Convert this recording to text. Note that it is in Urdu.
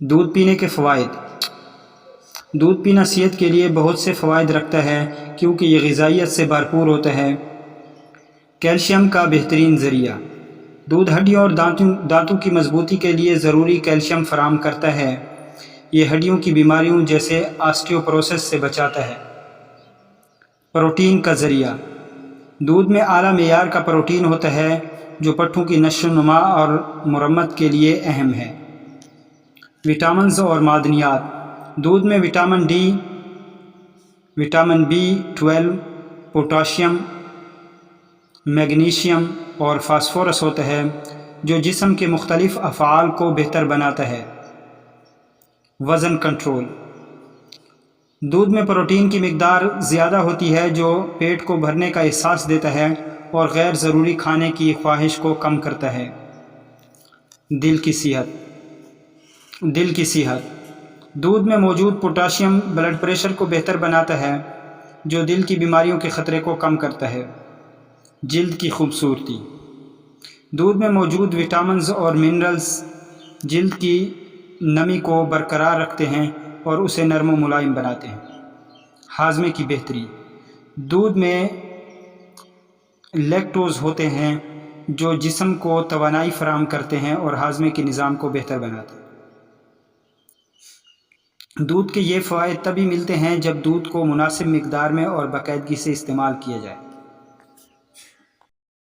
دودھ پینے کے فوائد۔ دودھ پینا صحت کے لیے بہت سے فوائد رکھتا ہے کیونکہ یہ غذائیت سے بھرپور ہوتا ہے۔ کیلشیم کا بہترین ذریعہ۔ دودھ ہڈیوں اور دانتوں دانتوں کی مضبوطی کے لیے ضروری کیلشیم فراہم کرتا ہے۔ یہ ہڈیوں کی بیماریوں جیسے آسٹیوپروسس سے بچاتا ہے۔ پروٹین کا ذریعہ۔ دودھ میں اعلیٰ معیار کا پروٹین ہوتا ہے جو پٹھوں کی نشو و نما اور مرمت کے لیے اہم ہے۔ وٹامنز اور معدنیات۔ دودھ میں vitamin D, vitamin B twelve, potassium, magnesium اور فاسفورس ہوتا ہے جو جسم کے مختلف افعال کو بہتر بناتا ہے وزن کنٹرول۔ دودھ میں پروٹین کی مقدار زیادہ ہوتی ہے، جو پیٹ کو بھرنے کا احساس دیتا ہے اور غیر ضروری کھانے کی خواہش کو کم کرتا ہے۔ دل کی صحت۔ دل کی صحت۔ دودھ میں موجود پوٹاشیم بلڈ پریشر کو بہتر بناتا ہے، جو دل کی بیماریوں کے خطرے کو کم کرتا ہے۔ جلد کی خوبصورتی۔ دودھ میں موجود وٹامنز اور منرلز جلد کی نمی کو برقرار رکھتے ہیں اور اسے نرم و ملائم بناتے ہیں۔ ہاضمے کی بہتری۔ دودھ میں لیکٹوز ہوتے ہیں، جو جسم کو توانائی فراہم کرتے ہیں اور ہاضمے کے نظام کو بہتر بناتے ہیں۔ دودھ کے یہ فوائد تبھی ملتے ہیں جب دودھ کو مناسب مقدار میں اور باقاعدگی سے استعمال کیا جائے۔